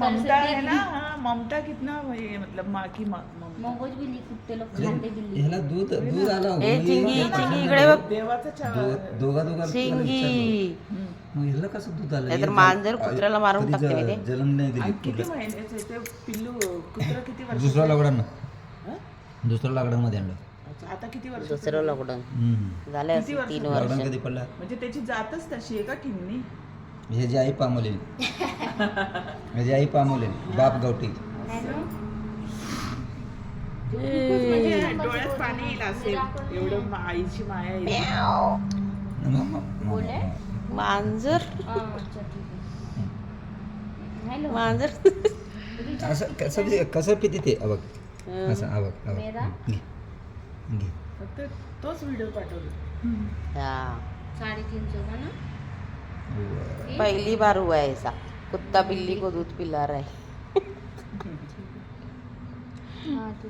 ममता है ना हाँ, ममता कितना ये मतलब माँ की मा- ममता. मगज बिल्ली कुत्ते लोग खाते बिल्ली ह्याला दूध दूध आला हो. ए म्हणजे चिंगी चिंगी इकडे बघ. देवाचं चहा दो- दोघा दोघा चिंगी. मग ह्याला कसं दूध आलं? नाहीतर मांजर कुत्र्याला मारून टाकते ज- माहितीये? जन्म नाही दिली किती महिन्याचं ते? पिल्लू कुत्रा किती वर्ष दुसऱ्या लाकडांना दुसऱ्या लाकडांमध्ये आणलं. आता किती वर्ष दुसरं लॉकडाऊन. झाले? तीन वर्ष. लाकडान कधी पडला? म्हणजे त्याची जातच तशी आहे का ठिमणी हे जे आई पामवलेली हे जे आई पामवलेली बाप गावठी. म्हणजे डोळ्यात पाणी येईल असेल एवढं मा- आईची माया येईल मांजर. हा, मांजर. असं कसं ते- कसं पिते ते? अबक असं अबक मेरा? अबक घे. घे. फक्त तोच व्हिडिओ पाठवला हा. साडेतीन सौ का ना? पहली बार हुआ है ऐसा कुत्ता बिल्ली को दूध पिला रहा. है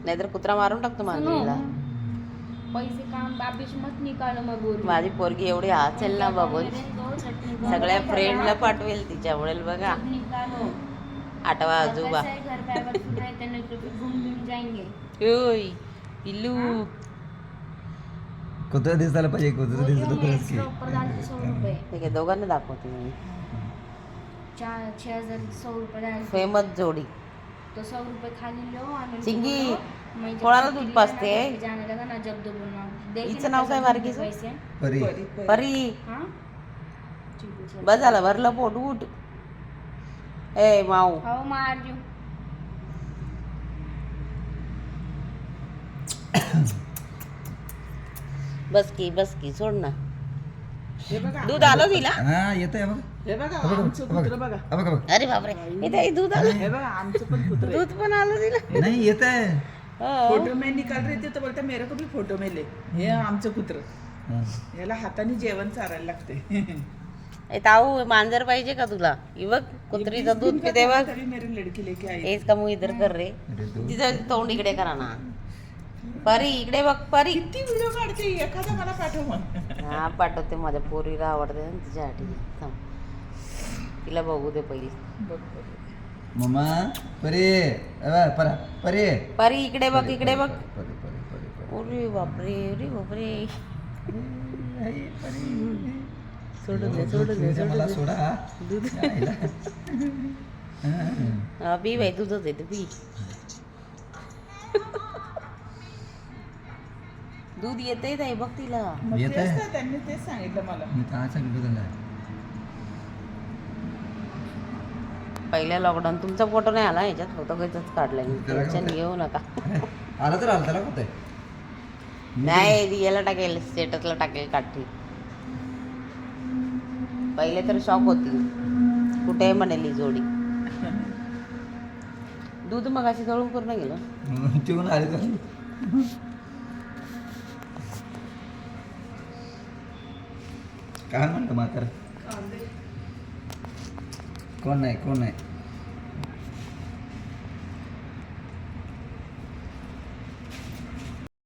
नाहीतर कुत्रा मारून टाकतो मांजरीला पैसे काम बाबिश मत निकालो मग माझी पोरगी एवढी हसेल ना बाबूल सगळ्या फ्रेंडला पाठवेल तिच्यामुळे बघा. आठवा आजोबा. पिल्लू. कुत्रा दिसायला पाहिजे कुत्रा दिसलं तरच की ठीक आहे दोघांना दाखवते मी चार छह हजार सौ रुपए डालते फेमस जोडी तो सौ रुपए खाली लो आणि चिंगी, कोणाला दूध पाजते? ना हिचं नाव काय बारकीचं? पैसे परी परी हाँ है बस झालं भरलं पोट उठ ए माऊ हो मार बस की बस की सोड ना. हे बघा. दूध आलं तिला? हा येत आहे बघ. हे बघा आमचं कुत्र बघा. बघ बघ. अरे बापरे इथे दूध? आलं हे बघा आमचं पण कुत्र दूध पण आलं तिला? नाही येत आहे हो. फोटो में निकाल रहे थे तो बोलता मेरे को भी फोटो में ले हे आमचं कुत्र. याला हाताने जेवण चारायला लागते. ए ताऊ मांजर पाहिजे का तुला? ही बघ कुत्रीचं दूध पिते बघ. तरी मेरी लड़की लेके आई. हेच का मग इधर कर रे. तिचं तोंड इकडे करा ना. परी इकडे बघ परी. किती व्हिडिओ काढते? एखादा मला पाठव मग. हा पाठवते माझ्या पोरीला आवडते ना तिच्यासाठी. थांब. तिला बघू दे पहिली. बघ, बघ. मम्मा परी. ए बा, परा परी. परी इकडे बघ इकडे बघ. परी परी परी परी अरे बापरे अरे बापरे. आई, परी. सोडून दे सोडून दे सोडून मला दे. सोडा. दूध. आईला. हा. हा, पी बाई तुझंच आहे ते पी. दूध येते ताई बघ तिला. मग येत तेच आहे. ना, त्यांनी तेच सांगितलं मला. मी तर आज सांगितलं त्यांना. पहिल्या लॉकडाऊन तुमचा फोटो नाही आला? याच्यात फोटो घेतच काढलाय मी. त्याला काय टेन्शन? घेऊ नका. आला तर आला त्याला होत नाही याला टाकेल स्टेटसला टाकेल काठी. पहिले तर शॉक होती. कुठे म्हणाली जोडी. दूध मग अशी जळून पूर्ण गेलं. पिऊन आले तर काय म्हणतो म्हातार कोण नाही कोण नाही